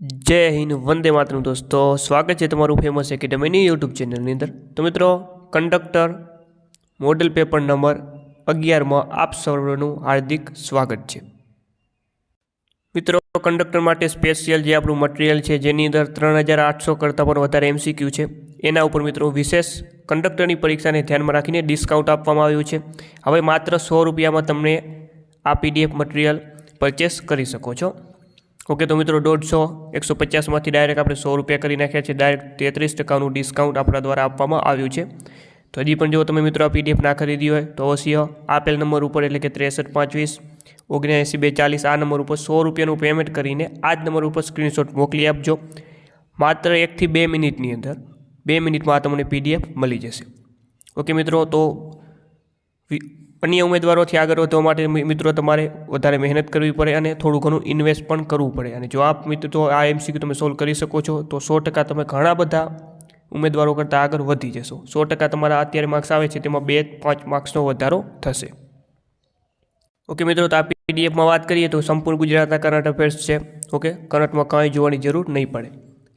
જય હિન્દ, વંદે માતરમ દોસ્તો. સ્વાગત છે તમારું ફેમસ એકેડમીની યુટ્યુબ ચેનલની અંદર. તો મિત્રો કંડક્ટર મોડલ પેપર નંબર અગિયારમાં આપ સર્વનું હાર્દિક સ્વાગત છે. મિત્રો કંડક્ટર માટે સ્પેશિયલ જે આપણું મટીરિયલ છે, જેની અંદર ત્રણ હજાર આઠસો કરતાં પણ વધારે એમસીક્યુ છે. એના ઉપર મિત્રો વિશેષ કંડક્ટરની પરીક્ષાને ધ્યાનમાં રાખીને ડિસ્કાઉન્ટ આપવામાં આવ્યું છે. હવે માત્ર સો રૂપિયામાં તમને આ પીડીએફ મટીરિયલ પરચેસ કરી શકો છો. ઓકે, તો મિત્રો દોઢસો એકસો પચાસમાંથી ડાયરેક્ટ આપણે સો રૂપિયા કરી નાખ્યા છે. ડાયરેક્ટ તેત્રીસ ટકાનું ડિસ્કાઉન્ટ આપણા દ્વારા આપવામાં આવ્યું છે. તો હજી પણ જો તમે મિત્રો આ પીડીએફ ના ખરીદી હોય, તો અવશ્ય આપેલ નંબર ઉપર એટલે કે ત્રેસઠ પાંચવીસ ઓગણએંસી બે ચાલીસ આ નંબર ઉપર સો રૂપિયાનું પેમેન્ટ કરીને આ જ નંબર ઉપર સ્ક્રીનશોટ મોકલી આપજો. માત્ર એકથી બે મિનિટની અંદર, બે મિનિટમાં આ તમને પીડીએફ મળી જશે. ઓકે, મિત્રો, તો અન્ય ઉમેદવારોથી આગળ વધવા માટે મિત્રો, તમારે વધારે મહેનત કરવી પડે અને થોડું ઘણું ઇન્વેસ્ટ પણ કરવું પડે. અને જો આપ મિત્રો આ એમસીક્યુ તમે સોલ્વ કરી શકો છો, તો સો ટકા તમે ઘણા બધા ઉમેદવારો કરતાં આગળ વધી જશો. સો ટકા તમારા અત્યારે માર્ક્સ આવે છે, તેમાં બે પાંચ માર્ક્સનો વધારો થશે. ઓકે મિત્રો, તો આ પીડીએફમાં વાત કરીએ તો સંપૂર્ણ ગુજરાતના કરંટ અફેર્સ છે. ઓકે કરંટમાં કાંઈ જોવાની જરૂર નહીં પડે.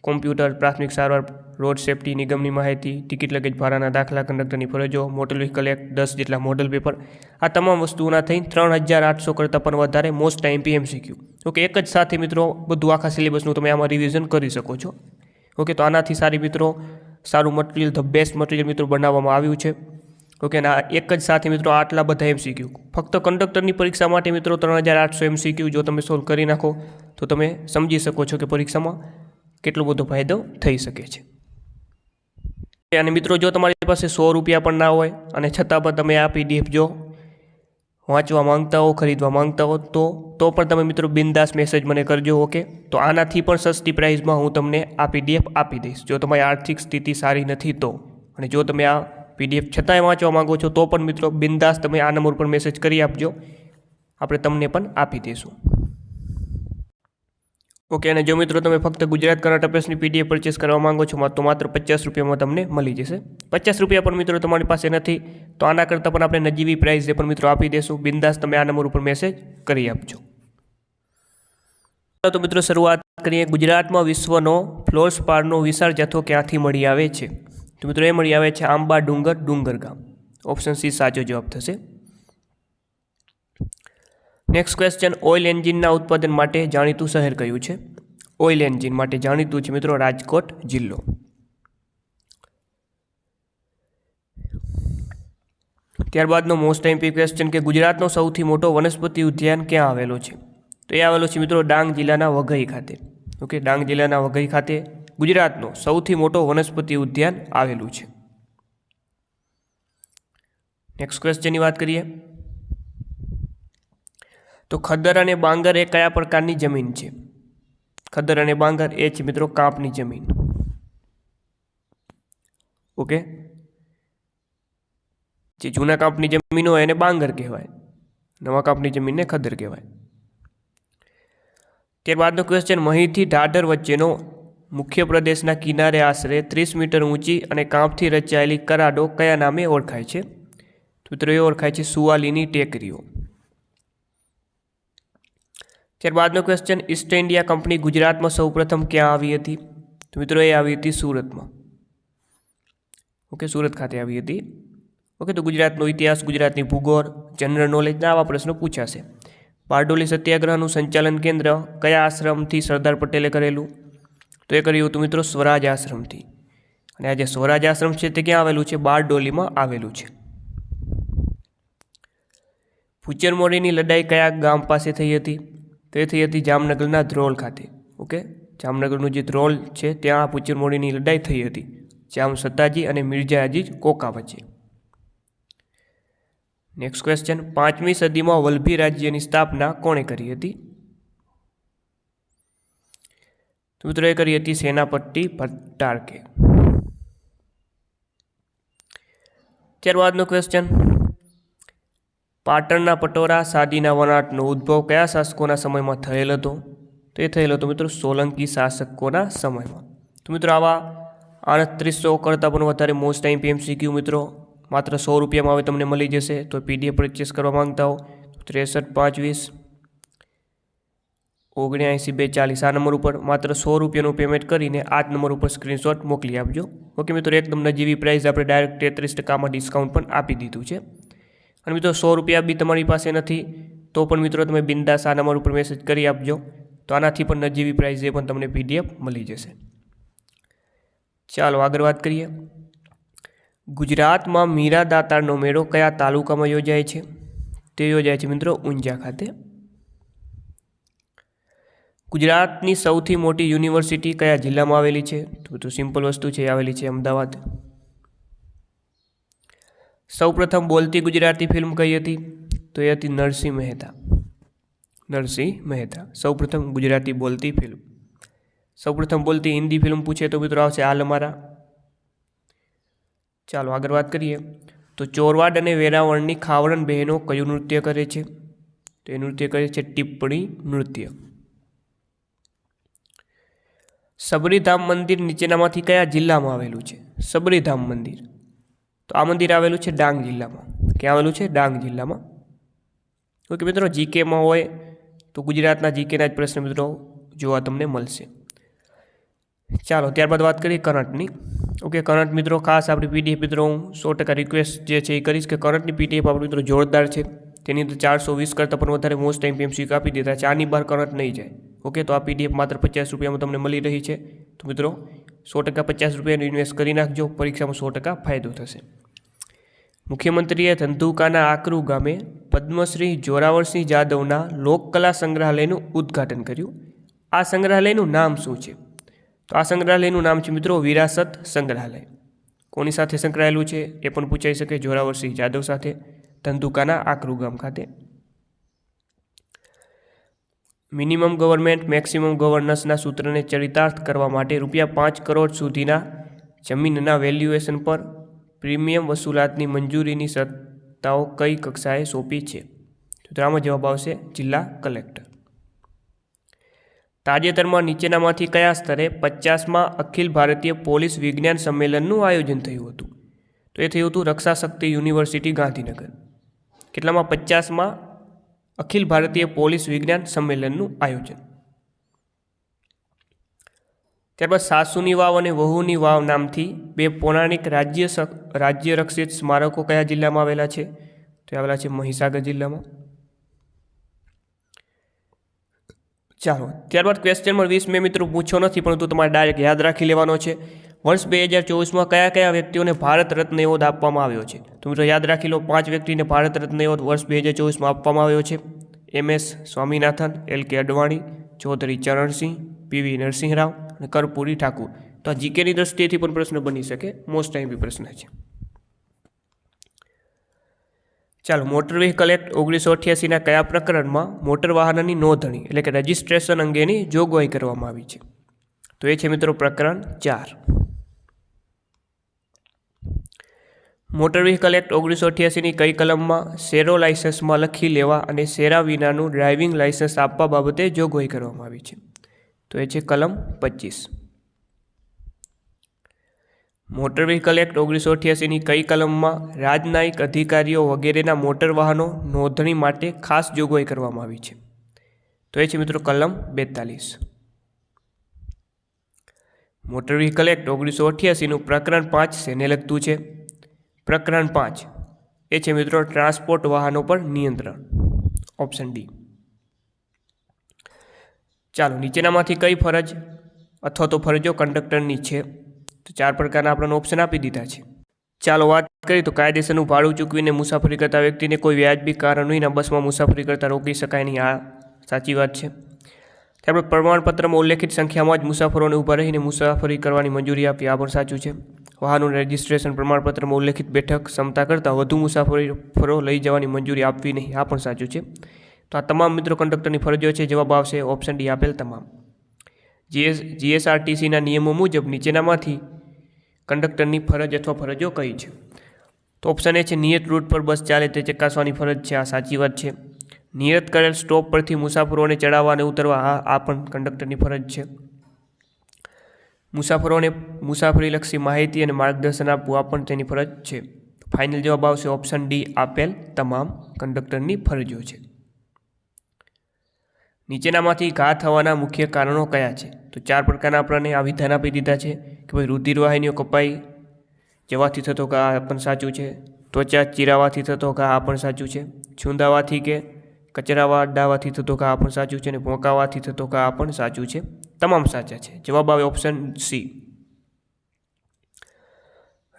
કોમ્પ્યુટર પ્રાથમિક સારવાર રોડ સેફટી નિગમની માહિતી, ટિકિટ લગેજ ભાડાના દાખલા કંડક્ટરની ફરજો, મોટર વ્હીકલ એક્ટ દસ જેટલા મોડલ પેપર. આ તમામ વસ્તુઓના થઈ ત્રણ હજાર આઠસો કરતાં પણ વધારે મોસ્ટ ટાઈમ પીએમસીક્યુ. ઓકે, એક જ સાથે મિત્રો, બધું આખા સિલેબસનું તમે આમાં રિવિઝન કરી શકો છો. ઓકે, તો આનાથી સારી મિત્રો, સારું મટીરિયલ ધ બેસ્ટ મટીરિયલ મિત્રો બનાવવામાં આવ્યું છે. ઓકે ના એક જ સાથે મિત્રો આટલા બધા એમસીક્યુ. ફક્ત કંડક્ટરની પરીક્ષા માટે મિત્રો ત્રણ હજાર આઠસો એમસીક્યુ જો તમે સોલ્વ કરી નાખો, તો તમે સમજી શકો છો કે પરીક્ષામાં કેટલો બધો ફાયદો થઈ શકે છે. અને મિત્રો, જો તમારી પાસે સો રૂપિયા પણ ના હોય અને છતાં પણ તમે આ પીડીએફ જો વાંચવા માંગતા હો, ખરીદવા માંગતા હો, તો તો પણ તમે મિત્રો બિંદાસ મેસેજ મને કરજો ઓકે તો આનાથી પણ સસ્તી પ્રાઇસમાં હું તમને આ પીડીએફ આપી દઈશ. જો તમારી આર્થિક સ્થિતિ સારી નથી, તો. અને જો તમે આ પીડીએફ છતાંય વાંચવા માંગો છો, તો પણ મિત્રો બિંદાસ તમે આ નંબર પર મેસેજ કરી આપજો. આપણે તમને પણ આપી દઈશું. ઓકે, અને જો મિત્રો તમે ફક્ત ગુજરાત કરંટ અફેર્સની પીડીએફ પરચેસ કરવા માંગો છો તો માત્ર પચાસ રૂપિયામાં તમને મળી જશે. પચાસ રૂપિયા પણ મિત્રો તમારી પાસે નથી, તો આના કરતાં પણ આપણે નજીવી પ્રાઇઝે પણ મિત્રો આપી દઈશું બિંદાસ તમે આ નંબર ઉપર મેસેજ કરી આપજો. તો મિત્રો શરૂઆત કરીએ, ગુજરાતમાં વિશ્વનો ફ્લોર સ્પારનો વિશાળ જથ્થો ક્યાંથી મળી આવે છે? તો મિત્રો એ મળી આવે છે આંબા ડુંગર ડુંગર ગામ ઓપ્શન સી સાચો જવાબ થશે. નેક્સ્ટ ક્વેશ્ચન ઓઇલ એન્જિનના ઉત્પાદન માટે જાણીતું શહેર કયું છે? ઓઇલ એન્જિન માટે જાણીતું છે મિત્રો રાજકોટ જિલ્લો. ત્યારબાદનો મોસ્ટ એમ્પી ક્વેશ્ચન કે ગુજરાતનો સૌથી મોટો વનસ્પતિ ઉદ્યાન ક્યાં આવેલો છે? તો એ આવેલો છે મિત્રો ડાંગ જિલ્લાના વઘઈ ખાતે. ઓકે, ડાંગ જિલ્લાના વઘઈ ખાતે ગુજરાતનો સૌથી મોટો વનસ્પતિ ઉદ્યાન આવેલું છે. નેક્સ્ટ ક્વેશ્ચનની વાત કરીએ. તો ખદ્દર અને બાંગર એ કયા પ્રકારની જમીન છે? ખદ્દર અને બાંગર એ છે મિત્રો કાપની જમીન. ઓકે? જે જૂના કાપની જમીન હોય એને બાંગર કહેવાય. નવા કાપની જમીનને ખદ્દર કહેવાય. ત્યારબાદનો ક્વેશ્ચન મહીથી ઢાઢર વચ્ચેનો મુખ્ય પ્રદેશના કિનારે આશરે ત્રીસ મીટર ઊંચી અને કાંપથી રચાયેલી કરાડો કયા નામે ઓળખાય છે? તો એ ઓળખાય છે સુવાલીની ટેકરીઓ. ત્યારબાદનો ક્વેશ્ચન ઈસ્ટ ઇન્ડિયા કંપની ગુજરાતમાં સૌપ્રથમ ક્યાં આવી હતી? તો મિત્રો, એ આવી હતી સુરતમાં. ઓકે સુરત ખાતે આવી હતી. ઓકે તો ગુજરાતનો ઇતિહાસ, ગુજરાતની ભૂગોળ જનરલ નોલેજના આવા પ્રશ્નો પૂછાશે. બારડોલી સત્યાગ્રહનું સંચાલન કેન્દ્ર કયા આશ્રમથી સરદાર પટેલે કરેલું? તો એ કર્યું હતું મિત્રો સ્વરાજ આશ્રમથી. અને આ જે સ્વરાજ આશ્રમ છે તે ક્યાં આવેલું છે? બારડોલીમાં આવેલું છે. ફુચરમોરીની લડાઈ કયા ગામ પાસે થઈ હતી? તો થઈ હતી જામનગરના ધ્રોલ ખાતે, ઓકે? જામનગરનું જે ધ્રોલ છે, ત્યાં આ પુચરમોડીની લડાઈ થઈ હતી. જામ સત્તાજી અને મિર્ઝા અજીજ કોકા વચ્ચે. નેક્સ્ટ ક્વેશ્ચન પાંચમી સદીમાં વલ્ભી રાજ્યની સ્થાપના કોણે કરી હતી? તો મિત્રો કરી હતી સેનાપતિ ભટ્ટારકે. ત્યારબાદનો ક્વેશ્ચન પાટણના પટોરા, સાદીના વનાટનો ઉદ્ભવ કયા શાસકોના સમયમાં થયેલ હતો? તો એ થયેલો હતો મિત્રો સોલંકી શાસકોના સમયમાં. તો મિત્રો આવા આડત્રીસો કરતાં પણ વધારે મોસ્ટ ટાઈમ પીએમસીક્યુ મિત્રો માત્ર સો રૂપિયામાં હવે તમને મળી જશે. તો પીડીએફ પરચેસ કરવા માંગતા હો ત્રેસઠ પાંચ વીસ ઓગણ્યાએંસી બે ચાલીસ આ નંબર ઉપર માત્ર સો રૂપિયાનું પેમેન્ટ કરીને આ જ નંબર ઉપર સ્ક્રીનશોટ મોકલી આપજો. ઓકે મિત્રો, એકદમ નજીવી પ્રાઇસ આપણે ડાયરેક્ટ તેત્રીસ ટકામાં ડિસ્કાઉન્ટ પણ આપી દીધું છે. અને મિત્રો સો રૂપિયા બી તમારી પાસે નથી, તો પણ મિત્રો તમે બિંદાસ આ નંબર ઉપર મેસેજ કરી આપજો. તો આનાથી પણ નજીવી પ્રાઇઝે પણ તમને પીડીએફ મળી જશે. ચાલો આગળ વાત કરીએ. ગુજરાતમાં મીરા દાતારનો મેળો કયા તાલુકામાં યોજાય છે? તે યોજાય છે મિત્રો ઊંઝા ખાતે. ગુજરાતની સૌથી મોટી યુનિવર્સિટી કયા જિલ્લામાં આવેલી છે? તો સિમ્પલ વસ્તુ છે આવેલી છે અમદાવાદ. સૌપ્રથમ બોલતી ગુજરાતી ફિલ્મ કઈ હતી? તો એ હતી નરસિંહ મહેતા. નરસિંહ મહેતા. સૌપ્રથમ ગુજરાતી બોલતી ફિલ્મ. સૌપ્રથમ બોલતી હિન્દી ફિલ્મ પૂછે તો મિત્રો આવશે આલ અમારા. ચાલો આગળ વાત કરીએ. તો ચોરવાડ અને વેરાવળની ખાવરણ બહેનો કયું નૃત્ય કરે છે? તો એ નૃત્ય કરે છે ટિપ્પણી નૃત્ય. સબરીધામ મંદિર નીચેનામાંથી કયા જિલ્લામાં આવેલું છે? સબરીધામ મંદિર. તો આ મંદિર આવેલું છે ડાંગ જિલ્લામાં. ક્યાં આવેલું છે? ડાંગ જિલ્લામાં. ઓકે મિત્રો, જીકેમાં હોય તો ગુજરાતના જીકેના જ પ્રશ્ન મિત્રો જોવા તમને મળશે. ચાલો, ત્યારબાદ વાત કરીએ કરંટની. ઓકે, કરંટ મિત્રો, ખાસ આપણી પીડીએફ મિત્રો, હું સો ટકા રિક્વેસ્ટ જે છે એ કરીશ કે કરંટની પીડીએફ આપણે મિત્રો જોરદાર છે. તેની અંદર ચારસો વીસ કરતાં પણ વધારે મોસ્ટ ટાઈમ પીએમસી આપી દેતા ચારની બહાર કરંટ નહીં જાય. ઓકે, તો આ પીડીએફ માત્ર પચાસ રૂપિયામાં તમને મળી રહી છે. તો મિત્રો સો ટકા પચાસ રૂપિયાનું ઇન્વેસ્ટ કરી નાખજો, પરીક્ષામાં સો ટકા ફાયદો થશે. મુખ્યમંત્રીએ ધંધુકાના આકરુ ગામે પદ્મશ્રી જોરાવરસિંહ જાદવના લોકકલા સંગ્રહાલયનું ઉદ્ઘાટન કર્યું. આ સંગ્રહાલયનું નામ શું છે? તો આ સંગ્રહાલયનું નામ છે મિત્રો વિરાસત સંગ્રહાલય. કોની સાથે સંકળાયેલું છે એ પણ પૂછાઈ શકે, જોરાવરસિંહ જાદવ સાથે ધંધુકાના આકરુ ગામ ખાતે. મિનિમમ ગવર્મેન્ટ, મેક્સિમમ ગવર્નન્સના સૂત્રને ચરિતાર્થ કરવા માટે રૂપિયા પાંચ કરોડ સુધીના જમીનના વેલ્યુએશન પર પ્રીમિયમ વસૂલાતની મંજૂરીની સત્તાઓ કઈ કક્ષાએ સોંપી છે? તો આમાં જવાબ આવશે જિલ્લા કલેક્ટર. તાજેતરમાં નીચેનામાંથી કયા સ્તરે પચાસમાં અખિલ ભારતીય પોલીસ વિજ્ઞાન સંમેલનનું આયોજન થયું હતું? તો એ થયું હતું રક્ષા શક્તિ યુનિવર્સિટી ગાંધીનગર. કેટલામાં? પચાસમાં અખિલ ભારતીય પોલીસ વિજ્ઞાન સંમેલનનું આયોજન. ત્યારબાદ સાસુની વાવ અને વહુની વાવ નામથી બે પૌરાણિક રાજ્ય રાજ્ય રક્ષિત સ્મારકો કયા જિલ્લામાં આવેલા છે? તો આવેલા છે મહીસાગર જિલ્લામાં. ચાલો, ત્યારબાદ ક્વેશ્ચન નંબર વીસ. મેં મિત્રો પૂછ્યો નથી, પરંતુ તમારે ડાયરેક્ટ યાદ રાખી લેવાનો છે. વર્ષ બે હજાર ચોવીસમાં કયા કયા વ્યક્તિઓને ભારત રત્ન એવોર્ડ આપવામાં આવ્યો છે? તો મિત્રો યાદ રાખી લો, પાંચ વ્યક્તિને ભારત રત્ન એવોર્ડ વર્ષ બે હજાર ચોવીસમાં આપવામાં આવ્યો છે. એમ S Swaminathan, L K Advani, Chaudhary Charan Singh P V Narasimha Rao અને કરપુરી ઠાકુર. તો આ જીકેની દ્રષ્ટિએથી પણ પ્રશ્ન બની શકે મોસ્ટ ટાઈમ બી પ્રશ્ન છે. ચાલો મોટર વ્હીકલ એક્ટ ઓગણીસો અઠ્યાસીના કયા પ્રકરણમાં મોટર વાહનની નોંધણી એટલે કે રજિસ્ટ્રેશન અંગેની જોગવાઈ કરવામાં આવી છે? તો એ છે મિત્રો પ્રકરણ ચાર. મોટર વ્હીકલ એક્ટ ઓગણીસો અઠ્યાસીની કઈ કલમમાં શેરો લાયસન્સમાં લખી લેવા અને શેરા વિનાનું ડ્રાઇવિંગ લાયસન્સ આપવા બાબતે જોગવાઈ કરવામાં આવી છે? તો એ છે કલમ પચીસ. મોટર વ્હીકલ એક્ટ ઓગણીસો અઠ્યાસીની કઈ કલમમાં રાજનાયિક અધિકારીઓ વગેરેના મોટર વાહનો નોંધણી માટે ખાસ જોગવાઈ કરવામાં આવી છે? તો એ છે મિત્રો કલમ બેતાલીસ. મોટર વ્હીકલ એક્ટ ઓગણીસો અઠ્યાસીનું પ્રકરણ પાંચ શેને લગતું છે? પ્રકરણ પાંચ. એ છે મિત્રો ટ્રાન્સપોર્ટ વાહનો પર નિયંત્રણ. Option D. ચાલો, નીચેનામાંથી કઈ ફરજ અથવા તો ફરજો કંડક્ટરની છે? તો ચાર પ્રકારના આપણને ઓપ્શન આપી દીધા છે. ચાલો, વાત કરીએ તો કાયદેસરનું ભાડું ચૂકવીને મુસાફરી કરતા વ્યક્તિને કોઈ વ્યાજબી કારણ વિના બસમાં મુસાફરી કરતાં રોકી શકાય નહીં. આ સાચી વાત છે. ત્યારબાદ પ્રમાણપત્રમાં ઉલ્લેખિત સંખ્યામાં જ મુસાફરોને ઊભા રહીને મુસાફરી કરવાની મંજૂરી આપી. આ પણ સાચું છે. વાહનોનું રજિસ્ટ્રેશન પ્રમાણપત્રમાં ઉલ્લેખિત બેઠક ક્ષમતા કરતાં વધુ મુસાફરી ફરો લઈ જવાની મંજૂરી આપવી નહીં. આ પણ સાચું છે. તો આ તમામ મિત્રો કંડક્ટરની ફરજો છે. જવાબ આવશે ઓપ્શન ડી આપેલ તમામ. જીએસ જીએસઆરટીસીના નિયમો મુજબ નીચેનામાંથી કંડક્ટરની ફરજ અથવા ફરજો કઈ છે? તો ઓપ્શન એ છે, નિયત રૂટ પર બસ ચાલે તે ચકાસવાની ફરજ છે. આ સાચી વાત છે. નિયત કરેલ સ્ટોપ પરથી મુસાફરોને ચડાવવા અને ઉતરવા, આ આ પણ કંડક્ટરની ફરજ છે. મુસાફરોને મુસાફરીલક્ષી માહિતી અને માર્ગદર્શન આપવું પણ તેની ફરજ છે. ફાઇનલ જવાબ આવશે ઓપ્શન ડી, આપેલ તમામ કંડક્ટરની ફરજો છે. નીચેનામાંથી ઘા થવાના મુખ્ય કારણો કયા છે? તો ચાર પ્રકારના આપણને આ વિધાન આપી દીધા છે કે ભાઈ રુધિરવાહિનીઓ કપાઈ જવાથી થતો ઘા આ પણ સાચું છે. ત્વચા ચીરાવાથી થતો ઘા આ પણ સાચું છે. છૂંદાવાથી કે કચરાવા અડાવાથી થતો ઘા આ પણ સાચું છે અને ભોંકાવાથી થતો ઘા આ પણ સાચું છે. તમામ સાચા છે. જવાબ આવે ઓપ્શન સી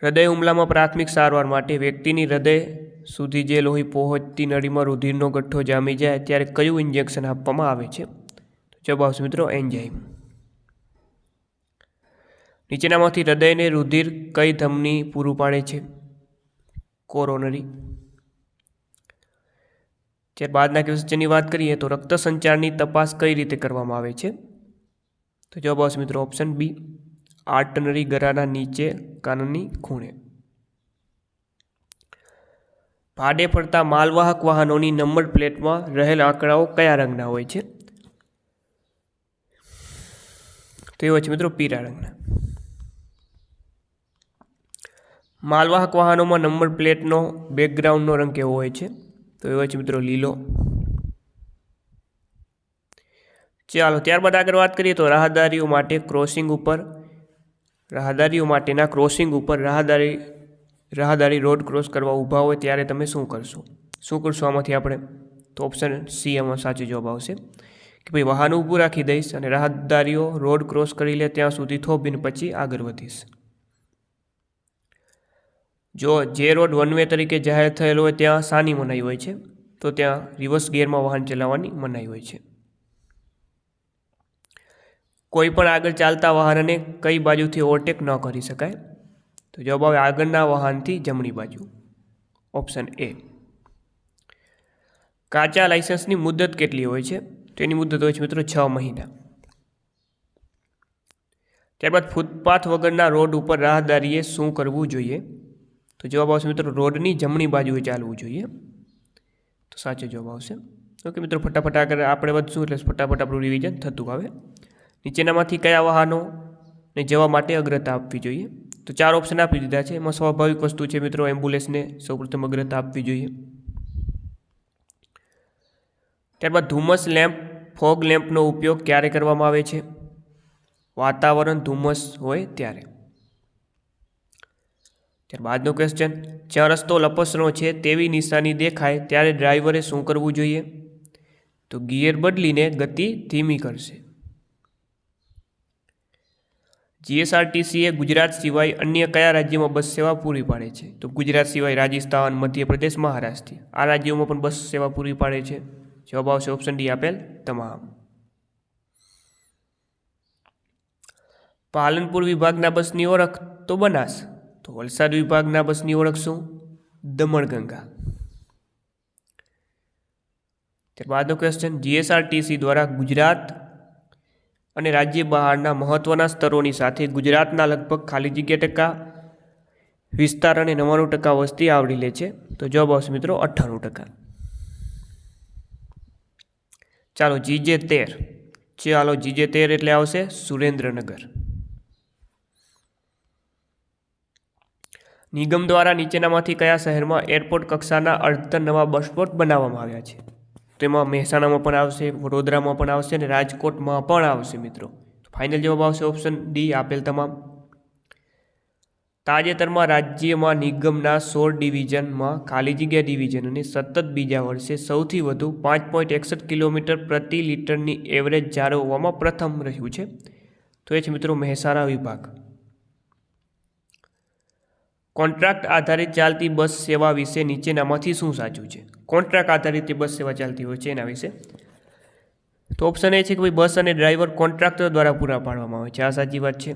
હૃદય હુમલામાં પ્રાથમિક સારવાર માટે વ્યક્તિની હૃદય સુધી જે લોહી પહોંચતી નળીમાં રુધિરનો ગઠ્ઠો જામી જાય ત્યારે કયું ઇન્જેક્શન આપવામાં આવે છે? જવાબ આવશે મિત્રો એન્જાઇમ નીચેનામાંથી હૃદયને રુધિર કઈ ધમની પૂરું પાડે છે? કોરોનરી. ત્યારબાદના ક્વેશ્ચનની વાત કરીએ તો રક્ત સંચારની તપાસ કઈ રીતે કરવામાં આવે છે? તો જવાબ આવશે મિત્રો ઓપ્શન બી આર્ટનરી ગરાના નીચે કાનની ખૂણે. ભાડે ફરતા માલવાહક વાહનોની નંબર પ્લેટમાં રહેલ આંકડાઓ કયા રંગના હોય છે? તો એ હોય છે મિત્રો પીળા રંગના. માલવાહક વાહનોમાં નંબર પ્લેટનો બેકગ્રાઉન્ડનો રંગ કેવો હોય છે? તો એ હોય છે મિત્રો લીલો. ચાલો, ત્યારબાદ આગળ વાત કરીએ તો રાહદારીઓ માટે ક્રોસિંગ ઉપર. રાહદારીઓ માટેના ક્રોસિંગ ઉપર રાહદારી રાહદારી રોડ ક્રોસ કરવા ઊભા હોય ત્યારે તમે શું કરશો? શું કરશો આમાંથી આપણે? તો ઓપ્શન સી એમાં સાચો જવાબ આવશે કે ભાઈ વાહન ઊભું રાખી દઈશ અને રાહદારીઓ રોડ ક્રોસ કરી લે ત્યાં સુધી થોભીને પછી આગળ વધીશ. જો જે રોડ વન વે તરીકે જાહેર થયેલો હોય ત્યાં શાની મનાઈ હોય છે, તો ત્યાં રિવર્સ ગિયરમાં વાહન ચલાવવાની મનાઈ હોય છે. કોઈ પણ આગળ ચાલતા વાહનને કઈ બાજુથી ઓવરટેક ન કરી શકાય. તો જવાબ આવે આગળના વાહનથી જમણી બાજુ. ઓપ્શન એ કાચા લાઇસન્સની મુદત કેટલી હોય છે? તો એની મુદત હોય છે મિત્રો છ મહિના. ત્યારબાદ ફૂટપાથ વગરના રોડ ઉપર રાહદારીએ શું કરવું જોઈએ? તો જવાબ આવશે મિત્રો રોડની જમણી બાજુએ ચાલવું જોઈએ. તો સાચો જવાબ આવશે. ઓકે મિત્રો, ફટાફટ આગળ આપણે વધશું એટલે ફટાફટ આપણું રિવિઝન થતું આવે. નીચેનામાંથી કયા વાહનોને જવા માટે અગ્રતા આપવી જોઈએ? તો ચાર ઓપ્શન આપી દીધા છે. એમાં સ્વાભાવિક વસ્તુ છે મિત્રો એમ્બ્યુલન્સને સૌપ્રથમ અગ્રતા આપવી જોઈએ. ત્યારબાદ ધુમ્મસ લેમ્પ, ફોગ લેમ્પનો ઉપયોગ ક્યારે કરવામાં આવે છે? વાતાવરણ ધુમ્મસ હોય ત્યારે. ત્યારબાદનો ક્વેશ્ચન જ્યાં રસ્તો લપસણો છે તેવી નિશાની દેખાય ત્યારે ડ્રાઈવરે શું કરવું જોઈએ? તો ગિયર બદલીને ગતિ ધીમી કરશે. જીએસઆરટીસીએ ગુજરાત સિવાય અન્ય કયા રાજ્યોમાં બસ સેવા પૂરી પાડે છે? તો ગુજરાત સિવાય રાજસ્થાન, મધ્યપ્રદેશ, મહારાષ્ટ્ર. આ રાજ્યોમાં પણ બસ સેવા પૂરી પાડે છે. જવાબ આવશે ઓપ્શન ડી આપેલ તમામ. પાલનપુર વિભાગના બસની ઓળખ તો બનાસ. તો વલસાડ વિભાગના બસની ઓળખ શું? દમણગંગા. ત્યારબાદનો ક્વેશ્ચન જીએસઆરટીસી દ્વારા ગુજરાત અને રાજ્ય બહારના મહત્ત્વના સ્તરોની સાથે ગુજરાતના લગભગ ખાલી જગ્યા ટકા, વિસ્તાર અને નવ્વાણું ટકા વસ્તી આવરી લે છે. તો જવાબ આવશે મિત્રો અઠ્ઠાણું ટકા. ચાલો જીજે તેર. ચાલો જીજે તેર એટલે આવશે સુરેન્દ્રનગર. નિગમ દ્વારા નીચેનામાંથી કયા શહેરમાં એરપોર્ટ કક્ષાના અડધર નવા બસપોર્ટ બનાવવામાં આવ્યા છે? તેમાં મહેસાણામાં પણ આવશે, વડોદરામાં પણ આવશે અને રાજકોટમાં પણ આવશે મિત્રો. ફાઇનલ જવાબ આવશે ઓપ્શન ડી આપેલ તમામ. તાજેતરમાં રાજ્યમાં નિગમના સોળ ડિવિઝનમાં ખાલી જગ્યા ડિવિઝન અને સતત બીજા વર્ષે સૌથી વધુ પાંચ પોઈન્ટ એકસઠ કિલોમીટર પ્રતિ લીટરની એવરેજ જાળવવામાં પ્રથમ રહ્યું છે. તો એ છે મિત્રો મહેસાણા વિભાગ. કોન્ટ્રાક્ટ આધારિત ચાલતી બસ સેવા વિશે નીચેનામાંથી શું સાચું છે? કોન્ટ્રાક્ટ આધારિત જે બસ સેવા ચાલતી હોય છે એના વિશે. તો ઓપ્શન એ છે કે ભાઈ, બસ અને ડ્રાઈવર કોન્ટ્રાક્ટર દ્વારા પૂરા પાડવામાં આવે છે. આ સાચી વાત છે.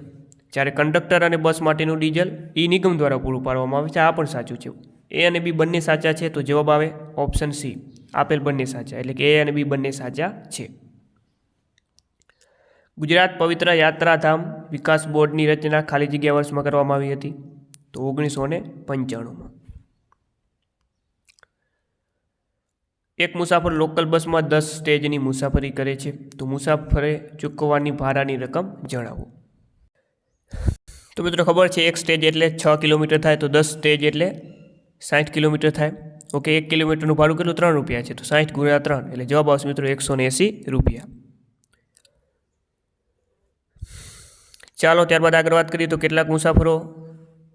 જ્યારે કંડક્ટર અને બસ માટેનું ડીઝલ એ નિગમ દ્વારા પૂરું પાડવામાં આવે છે. આ પણ સાચું છે. એ અને બી બંને સાચા છે તો જવાબ આવે ઓપ્શન સી આપેલ બંને સાચા. એટલે કે એ અને બી બંને સાચા છે. ગુજરાત પવિત્ર યાત્રાધામ વિકાસ બોર્ડની રચના ખાલી જગ્યા વર્ષમાં કરવામાં આવી હતી. તો ઓગણીસો ને પંચાણુંમાં. એક મુસાફર લોકલ બસમાં દસ સ્ટેજની મુસાફરી કરે છે, તો મુસાફરે ચૂકવવાની ભાડાની રકમ જણાવો. તો મિત્રો ખબર છે, એક સ્ટેજ એટલે છ કિલોમીટર થાય, તો દસ સ્ટેજ એટલે સાઠ કિલોમીટર થાય. ઓકે, એક કિલોમીટરનું ભાડું કેટલું? ત્રણ રૂપિયા છે, તો સાઠ ગુણ્યા ત્રણ, એટલે જવાબ આવશે મિત્રો એકસો ને એંસી રૂપિયા. ચાલો, ત્યારબાદ આગળ વાત કરીએ તો કેટલાક મુસાફરો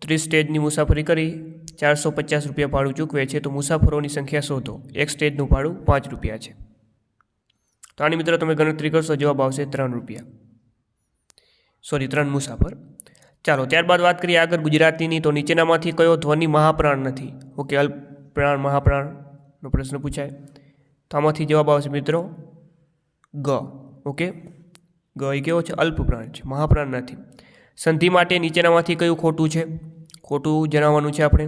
ત્રીસ સ્ટેજની મુસાફરી કરી, ચારસો પચાસ રૂપિયા ભાડું ચૂકવે છે, તો મુસાફરોની સંખ્યા શોધો. એક સ્ટેજનું ભાડું પાંચ રૂપિયા છે. તો આની મિત્રો તમે ગણતરી કરશો, જવાબ આવશે ત્રણ રૂપિયા. સોરી ત્રણ મુસાફર. ચાલો, ત્યારબાદ વાત કરીએ આગળ ગુજરાતીની, તો નીચેનામાંથી કયો ધ્વનિ મહાપ્રાણ નથી? ઓકે અલ્પપ્રાણ મહાપ્રાણનો પ્રશ્ન પૂછાય. તો આમાંથી જવાબ આવશે મિત્રો, ગ. ઓકે? ગ એ કેવો છે? અલ્પપ્રાણ છે. મહાપ્રાણ નથી. સંધિ માટે નીચેનામાંથી કયું ખોટું છે? ખોટું જણાવવાનું છે આપણે.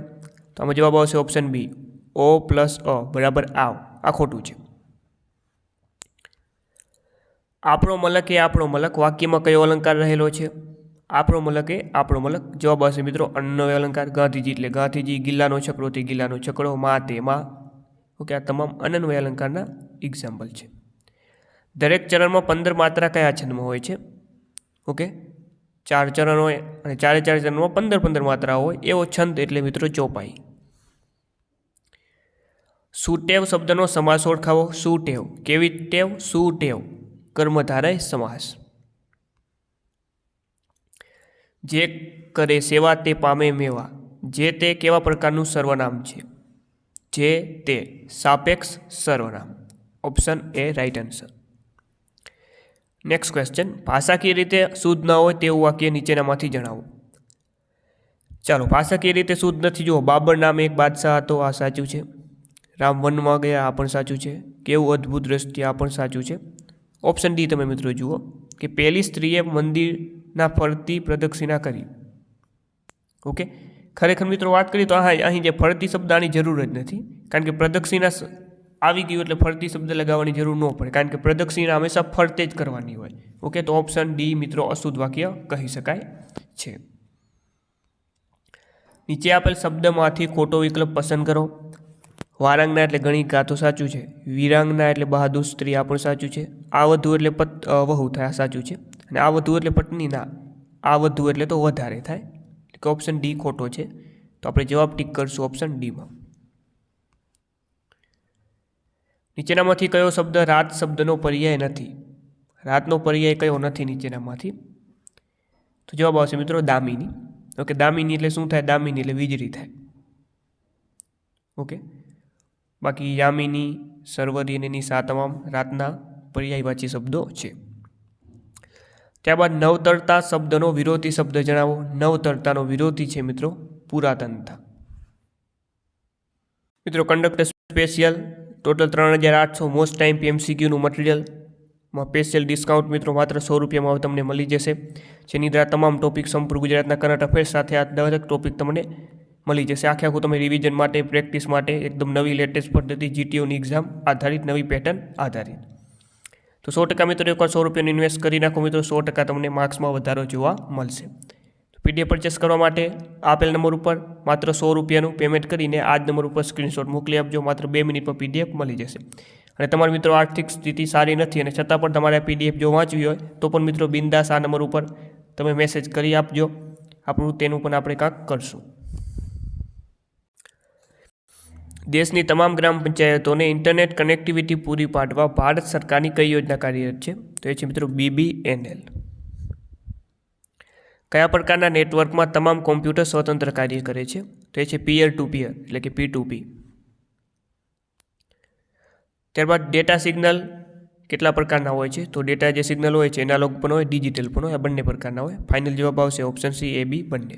તો આમાં જવાબ આવશે ઓપ્શન બી ઓ પ્લસ અ બરાબર આવ આ ખોટું છે. આપણો મલક એ આપણો મલક વાક્યમાં કયો અલંકાર રહેલો છે? આપણો મલક એ આપણો મલક. જવાબ આવશે મિત્રો અન્નનો અલંકાર. ગાંધીજી એટલે ગાંધીજી ગિલ્લાનો છકડો તે ગિલ્લાનો છકડો. મા તે મા. ઓકે, આ તમામ અનન્વય અલંકારના એક્ઝામ્પલ છે. દરેક ચરણમાં પંદર માત્રા કયા છંદમાં હોય છે? ઓકે ચાર ચરણ હોય અને ચારે ચાર ચરણમાં પંદર પંદર માત્રા હોય, એવો છંદ એટલે મિત્રો ચોપાઈ. સુટેવ શબ્દનો સમાસ ઓળખાવો. સુટેવ. કેવી ટેવ? સુટેવ. કર્મધારય સમાસ. જે કરે સેવા તે પામે મેવા. જે તે કેવા પ્રકારનું સર્વનામ છે? જે તે સાપેક્ષ સર્વનામ. Option A right answer. Next question ભાષાકીય રીતે શુદ્ધ ન હોય તેવું વાક્ય નીચેનામાંથી જણાવો. ચાલો ભાષાકીય રીતે શુદ્ધ નથી? જુઓ, બાબર નામે એક બાદશાહ હતો, આ સાચું છે. રામ વનમાં ગયા, આ પણ સાચું છે. કેવું અદ્ભુત દ્રષ્ટિ, આ પણ સાચું છે. ઓપ્શન ડી તમે મિત્રો જુઓ, કે પહેલી સ્ત્રીએ મંદિરના ફરતી પ્રદક્ષિણા કરી. ઓકે ખરેખર મિત્રો વાત કરીએ તો હા અહીં જે ફરતી શબ્દ આની જરૂર જ નથી, કારણ કે પ્રદક્ષિણા આવી ગયું એટલે ફરતી શબ્દ લગાવવાની જરૂર ન પડે. કારણ કે પ્રદક્ષિણા હંમેશા ફરતે જ કરવાની હોય. ઓકે, તો ઓપ્શન ડી મિત્રો અશુદ્ધ વાક્ય કહી શકાય છે. નીચે આપેલ શબ્દમાંથી ખોટો વિકલ્પ પસંદ કરો. વારાંગના એટલે ઘણી ગાતો સાચું છે. વિરાંગના એટલે બહાદુર સ્ત્રી આ પણ સાચું છે. આ વધુ એટલે પત વહુ થાય આ સાચું છે. અને આ વધુ એટલે પત્ની ના. આ વધુ એટલે તો વધારે થાય. કે ઓપ્શન ડી ખોટો છે. તો આપણે જવાબ ટીક કરશું ઓપ્શન ડીમાં નીચેનામાંથી કયો શબ્દ રાત શબ્દનો પર્યાય નથી? રાતનો પર્યાય કયો નથી નીચેનામાંથી? તો જવાબ આવશે મિત્રો દામિની. ઓકે, દામિની એટલે શું થાય? દામિની એટલે વીજળી થાય. ઓકે, બાકી યામિની, સર્વરી અને એની સા તમામ રાતના પર્યાયવાચી શબ્દો છે. ત્યારબાદ નવતરતા શબ્દનો વિરોધી શબ્દ જણાવો. નવતરતાનો વિરોધી છે મિત્રો પુરાતનતા. મિત્રો કંડક્ટર સ્પેશિયલ ટોટલ ત્રણ હજાર આઠસો મોસ્ટ ટાઈમ પીએમસીક્યુનું મટીરિયલમાં સ્પેશિયલ ડિસ્કાઉન્ટ મિત્રો માત્ર સો રૂપિયામાં તમને મળી જશે. જેની દ્વારા તમામ ટોપિક સંપૂર્ણ ગુજરાતના કરંટ અફેર્સ સાથે આ દરેક ટોપિક તમને મળી જશે. આખે આખું તમે રિવિઝન માટે પ્રેક્ટિસ માટે, એકદમ નવી લેટેસ્ટ પદ્ધતિ જીટીઓની એક્ઝામ આધારિત, નવી પેટર્ન આધારિત. તો સો ટકા મિત્રો એકવાર સો રૂપિયાનું ઇન્વેસ્ટ કરી નાખો મિત્રો. સો ટકા તમને માર્ક્સમાં વધારો જોવા મળશે. પીડીએફ પરચેસ કરવા માટે આપેલ નંબર ઉપર માત્ર સો રૂપિયાનું પેમેન્ટ કરીને આ જ નંબર ઉપર સ્ક્રીનશોટ મોકલી આપજો. માત્ર બે મિનિટમાં પીડીએફ મળી જશે. અને તમારા મિત્રો આર્થિક સ્થિતિ સારી નથી અને છતાં પણ તમારે પીડીએફ જો વાંચવી હોય તો પણ મિત્રો બિંદાસ આ નંબર ઉપર તમે મેસેજ કરી આપજો. આપણું તેનું પણ આપણે કાંક કરશું. દેશની તમામ ગ્રામ પંચાયતોને ઇન્ટરનેટ કનેક્ટિવિટી પૂરી પાડવા ભારત સરકારની કઈ યોજના કાર્યરત છે? તો એ છે મિત્રો બીબીએનએલ કયા પ્રકારના નેટવર્કમાં તમામ કોમ્પ્યુટર સ્વતંત્ર કાર્ય કરે છે? તો એ છે પિયર ટુ પિયર એટલે કે પી ટુ પી ત્યારબાદ ડેટા સિગ્નલ કેટલા પ્રકારના હોય છે? તો ડેટા જે સિગ્નલ હોય છે એનાલોગ પણ હોય ડિજિટલ પણ હોય, આ બંને પ્રકારના હોય. ફાઇનલ જવાબ આવશે ઓપ્શન સી એ બી બંને.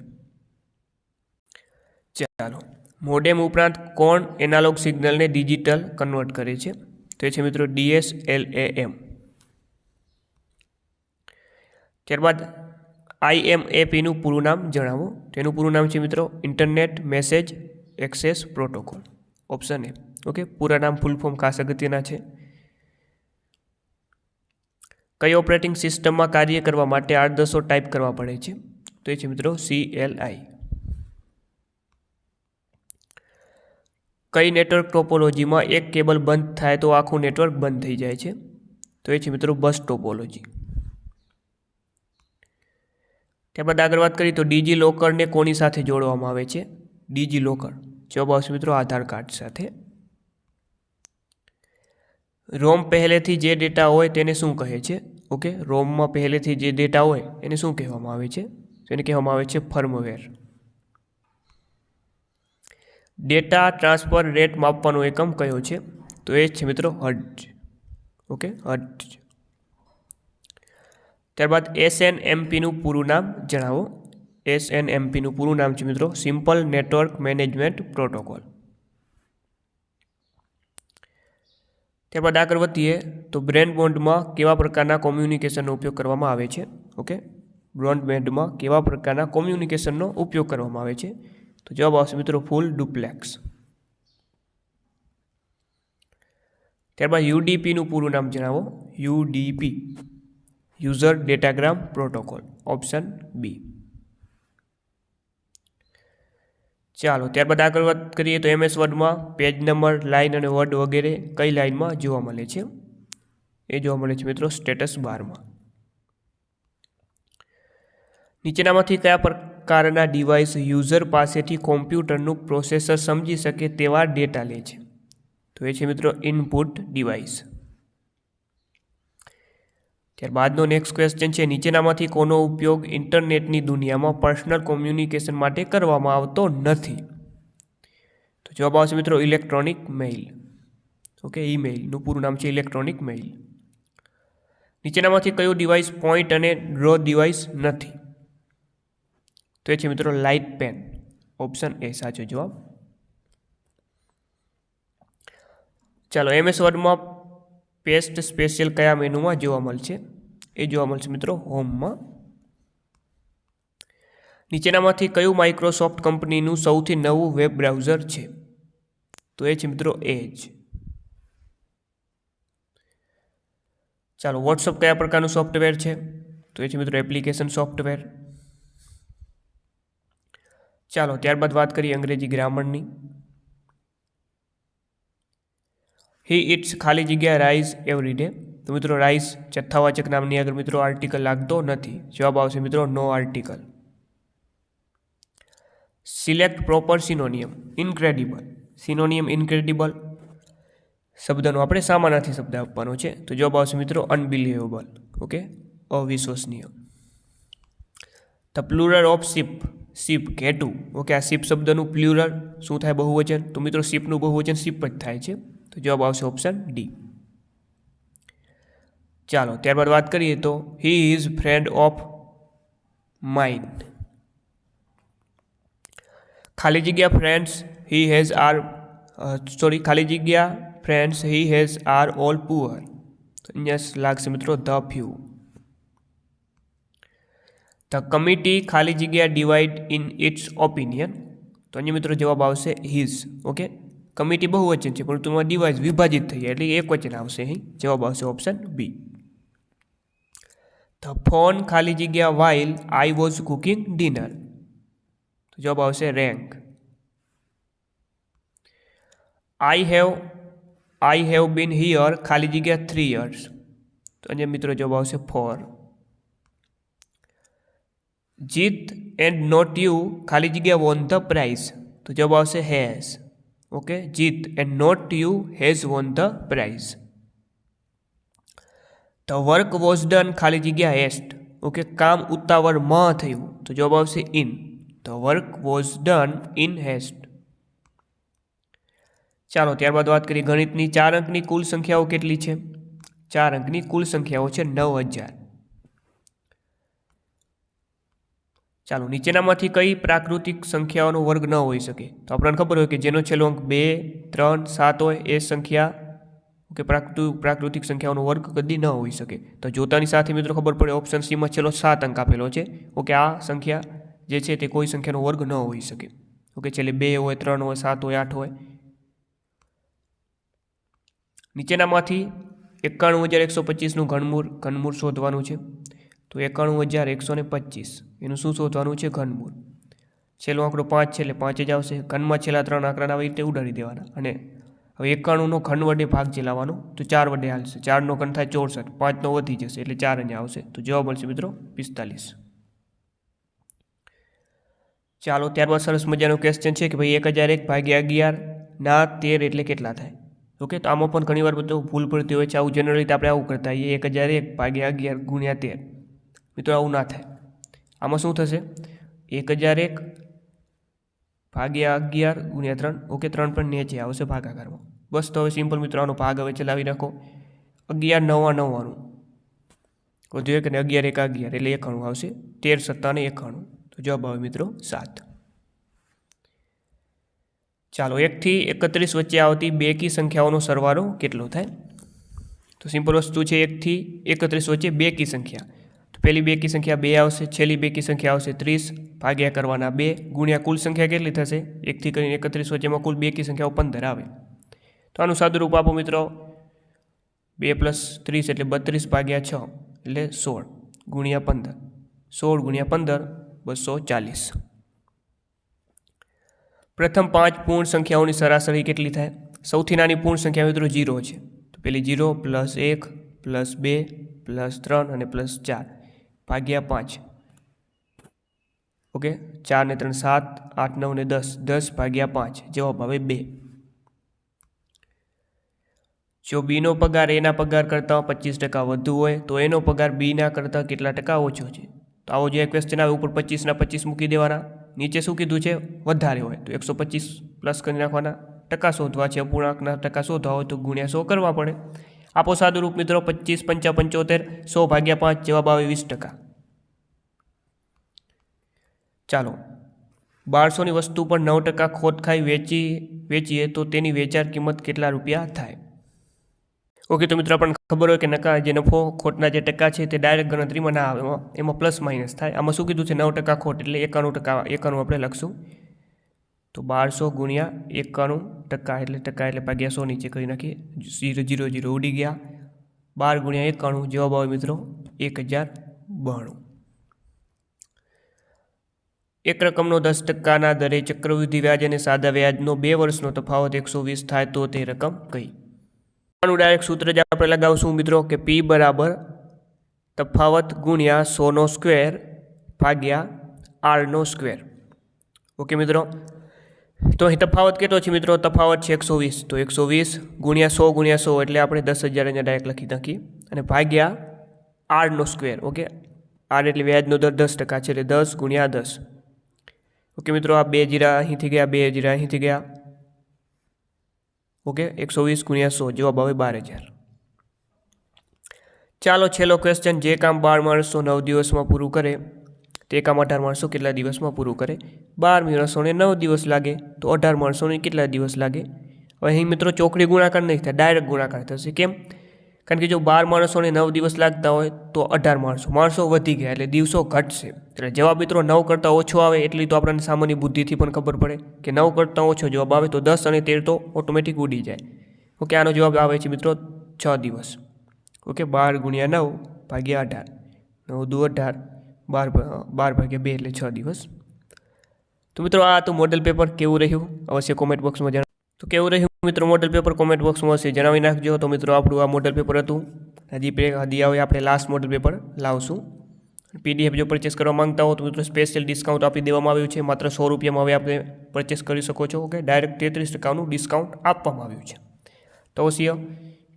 ચાલો. મોડેમ ઉપરાંત કોણ એનાલોગ સિગ્નલને ડિજિટલ કન્વર્ટ કરે છે? તો એ છે મિત્રો ડીએસ એલ એ એમ ત્યારબાદ આઈએમએપીનું પૂરું નામ જણાવો. તેનું પૂરું નામ છે મિત્રો internet message access protocol option A okay પૂરા નામ ફૂલ ફોર્મ ખાસ અગત્યના છે. કઈ ઓપરેટિંગ સિસ્ટમમાં કાર્ય કરવા માટે આઠ દસો ટાઈપ કરવા પડે છે? તો એ છે મિત્રો સી એલ આઈ કઈ નેટવર્ક ટોપોલોજીમાં એક કેબલ બંધ થાય તો આખું નેટવર્ક બંધ થઈ જાય છે? તો એ છે મિત્રો બસ ટોપોલોજી ત્યારબાદ આગળ વાત કરીએ તો ડીજી લોકરને કોની સાથે જોડવામાં આવે છે? ડીજી લોકર જવાબ આવશે મિત્રો, આધાર કાર્ડ સાથે. રોમ પહેલેથી જે ડેટા હોય તેને શું કહે છે? ઓકે, રોમમાં પહેલેથી જે ડેટા હોય એને શું કહેવામાં આવે છે? એને કહેવામાં આવે છે ફર્મવેર. ડેટા ટ્રાન્સફર રેટ માપવાનો એકમ કયો છે? તો એ છે મિત્રો હર્ટ ઓકે હર્જ ત્યારબાદ એસ એન એમપીનું પૂરું નામ જણાવો. એસ એન એમપીનું પૂરું નામ છે મિત્રો સિમ્પલ નેટવર્ક મેનેજમેન્ટ પ્રોટોકોલ ત્યારબાદ આગળ વધીએ તો બ્રેન બોન્ડમાં કેવા પ્રકારના કોમ્યુનિકેશનનો ઉપયોગ કરવામાં આવે છે? ઓકે. બ્રોડબેન્ડમાં કેવા પ્રકારના કોમ્યુનિકેશનનો ઉપયોગ કરવામાં આવે છે? તો જવાબ આવશે મિત્રો ફૂલ ડુપ્લેક્સ. ત્યારબાદ યુડીપીનું પૂરું નામ જણાવો. UDP. User datagram protocol, option B. ચાલો, ત્યારબાદ આગળ વાત કરીએ તો એમએસ વર્ડમાં પેજ નંબર, લાઇન અને વર્ડ વગેરે કઈ લાઇનમાં જોવા મળે છે? એ જોવા મળે છે મિત્રો સ્ટેટસ બારમાં. નીચેનામાંથી કયા પ્રકારના ડિવાઇસ યુઝર પાસેથી કોમ્પ્યુટરનું પ્રોસેસર સમજી શકે તેવા ડેટા લે છે? તો એ છે મિત્રો ઇનપુટ ડિવાઇસ ત્યારબાદનો નેક્સ્ટ ક્વેશ્ચન છે, નીચેનામાંથી કોનો ઉપયોગ ઇન્ટરનેટની દુનિયામાં પર્સનલ કોમ્યુનિકેશન માટે કરવામાં આવતો નથી? તો જવાબ આવશે મિત્રો ઇલેક્ટ્રોનિક મેઇલ ઓકે ઈમેઇલનું પૂરું નામ છે ઇલેક્ટ્રોનિક મેઇલ નીચેનામાંથી કયું ડિવાઇસ પોઈન્ટ અને ડ્રો ડિવાઇસ નથી? તો એ છે મિત્રો લાઇટ પેન ઓપ્શન એ સાચો જવાબ. ચાલો એમએસ વર્ડમાં પેસ્ટ સ્પેશિયલ કયા મેનુમાં જોવા મળશે? એ જોવા મળશે મિત્રો હોમમાં. નીચેનામાંથી કયું માઇક્રોસોફ્ટ કંપનીનું સૌથી નવું વેબ બ્રાઉઝર છે? તો એ છે મિત્રો એજ ચાલો વોટ્સઅપ કયા પ્રકારનું સોફ્ટવેર છે? તો એ છે મિત્રો એપ્લિકેશન સોફ્ટવેર. ચાલો, ત્યારબાદ વાત કરીએ અંગ્રેજી ગ્રામરની. હી ઇટ્સ ખાલી જગ્યા રાઇઝ એવરી ડે તો મિત્રો રાઇઝ જથ્થાવાચક નામની આગળ મિત્રો આર્ટિકલ લાગતો નથી. જવાબ આવશે મિત્રો no article select proper synonym incredible synonym incredible શબ્દનો આપણે સામાનાથી શબ્દ આપવાનો છે. તો જવાબ આવશે મિત્રો અનબિલિવેબલ ઓકે અવિશ્વસનીય. The plural of ship ship ઘેટું. Okay આ શિપ શબ્દનું પ્લ્યુરર શું થાય? બહુવચન. તો મિત્રો શિપનું બહુવચન શિપ જ થાય છે. તો જવાબ આવશે ઓપ્શન ડી ચાલો, ત્યારબાદ વાત કરીએ તો he is friend of mind ખાલી જગ્યા friends he has are sorry ખાલી જગ્યા friends he has are all poor અહીંયા લાગશે મિત્રો ધ ફ્યુ ધ કમિટી ખાલી જગ્યા ડિવાઈડ ઇન ઇટ્સ ઓપિનિયન તો અહીંયા મિત્રો જવાબ આવશે હિઝ ઓકે કમિટી બહુ વચન છે પરંતુ ડિવાઇસ વિભાજિત થઈ એટલે એક વચન આવશે અહીં. જવાબ આવશે ઓપ્શન બી ધ ફોન ખાલી જગ્યા while I was cooking dinner તો જવાબ આવશે rang I have I have been here ખાલી જગ્યા થ્રી યર્સ તો અહીંયા મિત્રો જવાબ આવશે ફોર જીત એન્ડ નોટ યુ ખાલી જગ્યા વોન ધ પ્રાઇઝ તો જવાબ આવશે has okay Jeet and not you has won the prize the work was done ખાલી જગ્યા હેસ્ટ ઓકે કામ ઉતાવળ મ થયું. તો જવાબ આવશે in the work was done in haste ચાલો, ત્યારબાદ વાત કરીએ ગણિતની. ચાર અંકની કુલ સંખ્યાઓ કેટલી છે? ચાર અંકની કુલ સંખ્યાઓ છે નવ હજાર. ચાલો, નીચેનામાંથી કઈ પ્રાકૃતિક સંખ્યાઓનો વર્ગ ન હોઈ શકે. તો આપણને ખબર હોય કે જેનો છેલ્લો અંક બે, ત્રણ, સાત હોય એ સંખ્યા કે પ્રાકૃ પ્રાકૃતિક સંખ્યાઓનો વર્ગ કદી ન હોઈ શકે. તો જોતાની સાથે મિત્રો ખબર પડે ઓપ્શન સીમાં છેલ્લો સાત અંક આપેલો છે. ઓકે, આ સંખ્યા જે છે તે કોઈ સંખ્યાનો વર્ગ ન હોઈ શકે. ઓકે, છેલ્લે બે હોય, ત્રણ હોય, સાત હોય, આઠ હોય. નીચેનામાંથી એકાણું હજાર એકસો પચીસનું ઘનમૂળ ઘનમૂળ શોધવાનું છે. તો એકાણું હજાર એકસો ને પચીસ, એનું શું શોધવાનું છે? ઘનમૂળ છેલ્લો આંકડો પાંચ છે, એટલે પાંચ જ આવશે. ઘનમાં છેલ્લા ત્રણ આંકડાને આવી રીતે ઉડાડી દેવાના. અને હવે એકાણુંનો ખંડ વડે ભાગ ચલાવવાનો તો ચાર વડે હાલશે. ચારનો ખંડ થાય ચોસઠ, પાંચનો વધી જશે, એટલે ચાર અહીંયા આવશે. તો જવાબ મળશે મિત્રો પિસ્તાલીસ. ચાલો, ત્યારબાદ સરસ મજાનો ક્વેશ્ચન છે કે ભાઈ એક હજાર એક ભાગ્યા અગિયાર ના તેર એટલે કેટલા થાય? ઓકે, તો આમાં પણ ઘણીવાર બધું ભૂલ પડતી હોય છે. આવું જનરલી આપણે આવું કરતા હોઈએ એક હજાર એક ભાગ્યા અગિયાર ગુણ્યા તેર. મિત્રો, આવું ના થાય. આમાં શું થશે? એક હજાર એક ભાગ્યા અગિયાર, ગુણ્યા ત્રણ, ઓકે ત્રણ પણ નીચે આવશે ભાગાકારમાં. બસ તો હવે સિમ્પલ મિત્રો આનો ભાગ હવે ચલાવી નાખો. અગિયાર, નવા, નવ્વાણું. તો જોઈએ કે અગિયાર, એક, અગિયાર એટલે એકાણું આવશે. તેર, સત્તાને એકાણું. તો જવાબ આવે મિત્રો સાત. ચાલો, એકથી એકત્રીસ વચ્ચે આવતી બેકી સંખ્યાઓનો સરવાળો કેટલો થાય? તો સિમ્પલ વસ્તુ છે એકથી એકત્રીસ વચ્ચે બેકી સંખ્યા. તો પહેલી બેકી સંખ્યા બે આવશે, છેલ્લી બેકી સંખ્યા આવશે ત્રીસ, ભાગ્યા કરવાના બે, ગુણ્યા કુલ સંખ્યા કેટલી થશે? એકથી કરીને એકત્રીસ વચ્ચેમાં કુલ બેકી સંખ્યાઓ પંદર આવે. તો આનું સાદુરૂપ આપો મિત્રો, બે પ્લસ ત્રીસ એટલે બત્રીસ ભાગ્યા છ એટલે સોળ, ગુણ્યા પંદર. સોળ ગુણ્યા પંદર, બસો ચાલીસ. પ્રથમ પાંચ પૂર્ણ સંખ્યાઓની સરાસરી કેટલી થાય? સૌથી નાની પૂર્ણ સંખ્યા મિત્રો જીરો છે. તો પેલી જીરો પ્લસ એક, પ્લસ બે, પ્લસ ત્રણ અને પ્લસ ચાર. ભાગ્યા પાંચ. ઓકે? ચાર ને ત્રણ સાત, આઠ નવ ને દસ. દસ ભાગ્યા પાંચ. જવાબ આવે બે. જો બીનો પગાર એના પગાર કરતાં પચીસ ટકા વધુ હોય, તો એનો પગાર બીના કરતાં કેટલા ટકા ઓછો છે? તો આવો જે ક્વેશ્ચન આવે, ઉપર પચીસના પચીસ મૂકી દેવાના. નીચે શું કીધું છે? વધારે હોય. તો એકસો પચીસ પ્લસ કરી નાખવાના. ટકા શોધવા છે, અપૂર્ણાંકના ટકા શોધવા હોય તો ગુણ્યા સો કરવા પડે. આપો સાદુરૂપ મિત્રો, પચીસ પંચા પંચોતેર, સો ભાગ્યા પાંચ, જવાબ આવે વીસ ટકા. ચાલો, બારસોની વસ્તુ પર નવ ટકા ખોટ ખાઈ વેચી, વેચીએ તો તેની વેચાણ કિંમત કેટલા રૂપિયા થાય? ઓકે, તો મિત્રો આપણને ખબર હોય કે નકા જે નફો ખોટના જે ટકા છે તે ડાયરેક્ટ ગણતરીમાં ના આવે, એમાં પ્લસ માઇનસ થાય. આમાં શું કીધું છે? નવ ટકા ખોટ એટલે એકાણું ટકા એકાણું આપણે લખશું. તો બારસો ગુણ્યા એકાણું ટકા એટલે ટકા એટલે ભાગ્યા સો નીચે કરી નાખીએ. ઝીરો ઝીરો ઝીરો ઉડી ગયા. બાર ગુણ્યા એકાણું, જવાબ આવે મિત્રો એક હજાર બાણું. એક રકમનો દસ ટકાના દરે ચક્રવૃદ્ધિ વ્યાજ અને સાદા વ્યાજનો બે વર્ષનો તફાવત એકસો વીસ થાય તો તે રકમ કઈ? આનું ડાયરેક્ટ સૂત્ર જ આપણે લગાવશું મિત્રો કે પી બરાબર તફાવત ગુણ્યા સોનો સ્ક્વેર ભાગ્યા આરનો સ્ક્વેર. ઓકે મિત્રો તો અહીં તફાવત કેટલો છે મિત્રો? તફાવત છે એકસો વીસ. તો એકસો વીસ ગુણ્યા સો ગુણ્યા સો એટલે આપણે દસ હજાર અહીંયા ડાયરેક્ટ લખી નાખીએ અને ભાગ્યા આરનો સ્ક્વેર ઓકે આર એટલે વ્યાજનો દર દસ ટકા છે એટલે દસ ગુણ્યા દસ. ઓકે મિત્રો, આ બે જીરા અહીંથી ગયા, બે જીરા અહીંથી ગયા. ઓકે એકસો વીસ ગુણ્યા સો, જવાબ આવે બાર હજાર. ચાલો છેલ્લો ક્વેશ્ચન જે કામ બાર માણસો નવ દિવસમાં પૂરું કરે તે કામ અઢાર માણસો કેટલા દિવસમાં પૂરું કરે? બાર માણસોને નવ દિવસ લાગે. તો અઢાર માણસોને કેટલા દિવસ લાગે? હવે અહીં મિત્રો ચોકડી ગુણાકાર નહીં થાય, ડાયરેક્ટ ગુણાકાર થશે. કેમ? કારણ કે જો બાર માણસોને નવ દિવસ લાગતા હોય તો અઢાર માણસો. માણસો વધી ગયા એટલે દિવસો ઘટશે. એટલે જવાબ મિત્રો નવ કરતાં ઓછો આવે એટલી તો આપણને સામાન્ય બુદ્ધિથી પણ ખબર પડે કે નવ કરતાં ઓછો જવાબ આવે તો દસ અને તેર તો ઓટોમેટિક ઉડી જાય. ઓકે, આનો જવાબ આવે છે મિત્રો છ દિવસ. ઓકે, બાર ગુણ્યા નવ ભાગ્યા અઢાર. નવ દુ અઢાર. બાર બાર ભાગ્યા બે એટલે છ દિવસ. તો મિત્રો, આ તો મોડેલ પેપર કેવું રહ્યું? અવશ્ય કોમેન્ટ બોક્સમાં જણાવ. તો કેવું રહ્યું મિત્રો મોડેલ પેપર કોમેન્ટ બોક્સમાં હશે જણાવી નાખજો. તો મિત્રો, આપણું આ મોડેલ પેપર હતું. હજી પે હજી આવે આપણે લાસ્ટ મોડેલ પેપર લાવશું. પીડીએફ જો પરચેસ કરવા માંગતા હો તો મિત્રો સ્પેશિયલ ડિસ્કાઉન્ટ આપી દેવામાં આવ્યું છે. માત્ર સો રૂપિયામાં હવે આપણે પરચેસ કરી શકો છો. ઓકે ડાયરેક્ટ તેત્રીસ ટકાનું ડિસ્કાઉન્ટ આપવામાં આવ્યું છે. તો અવશ્ય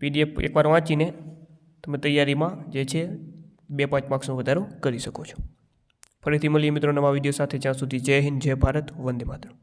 પીડીએફ એકવાર વાંચીને તમે તૈયારીમાં જે છે બે પાંચ માર્ક્સનો વધારો કરી શકો છો. ફરીથી મળીએ મિત્રો નવા વીડિયો સાથે. જ્યાં સુધી જય હિન્દ, જય ભારત, વંદે માતરમ.